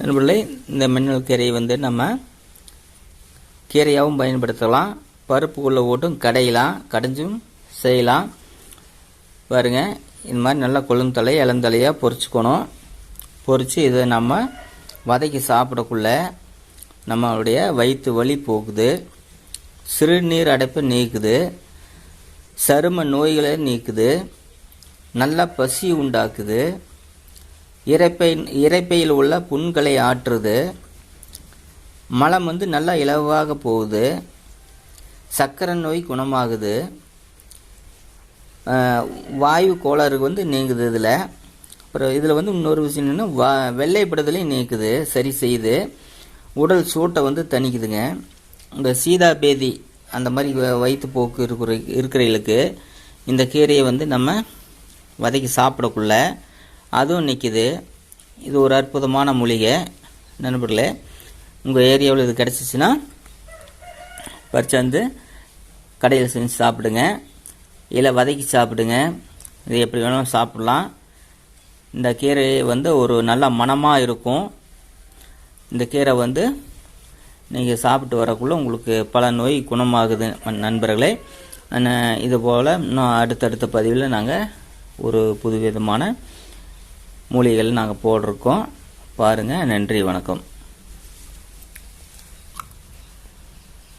நண்பர்களே இந்த மின்னல் கீரையை வந்து நம்ம கீரையாகவும் பயன்படுத்தலாம். பருப்புக்குள்ளே ஓட்டும் கடையலாம் கடைஞ்சும் செய்யலாம். பாருங்க இந்த மாதிரி நல்லா கொழுந்தலை இளந்தலையாக பொறிச்சுக்கணும் பொறித்து இதை நம்ம வதக்கி சாப்பிடக்குள்ள நம்மளுடைய வயிற்று வலி போகுது. சிறுநீர் அடைப்பை நீக்குது. சரும நோய்களை நீக்குது. நல்லா பசி உண்டாக்குது. இறைப்பை இறைப்பையில் உள்ள புண்களை ஆற்றுது. மலம் வந்து நல்லா இலவாக போகுது. சர்க்கரை நோய் குணமாகுது. வாயு கோளாறு வந்து நீங்குது இதில். அப்புறம் இதில் வந்து இன்னொரு விஷயம் என்னென்னா வா வெள்ளைப்படுதலையும் நீக்குது சரி செய்யுது. உடல் சூட்டை வந்து தணிக்குதுங்க. இந்த சீதா பேதி அந்த மாதிரி வ- வயிற்றுப்போக்கு இருக்கிற இருக்கிறவங்களுக்கு இந்த கீரையை வந்து நம்ம வதக்கி சாப்பிடக்குள்ள அதுவும் நிற்கிது இது ஒரு அற்புதமான மூலிகை. நண்பர்களே உங்கள் ஏரியாவில் இது கிடச்சிச்சின்னா பறிச்சாந்து கடையில் செஞ்சு சாப்பிடுங்க. இல்லை வதக்கி சாப்பிடுங்க. இது எப்படி வேணாலும் சாப்பிடலாம். இந்த கீரை வந்து ஒரு நல்ல மணமாக இருக்கும். இந்த கீரை வந்து நீங்கள் சாப்பிட்டு வரக்குள்ள உங்களுக்கு பல நோய் குணமாகுது நண்பர்களே. இது போல் இன்னும் அடுத்தடுத்த பதிவில் நாங்கள் ஒரு புதுவிதமான மூலிகைகள் நாங்கள் போட்டிருக்கோம். பாருங்கள் நன்றி வணக்கம்.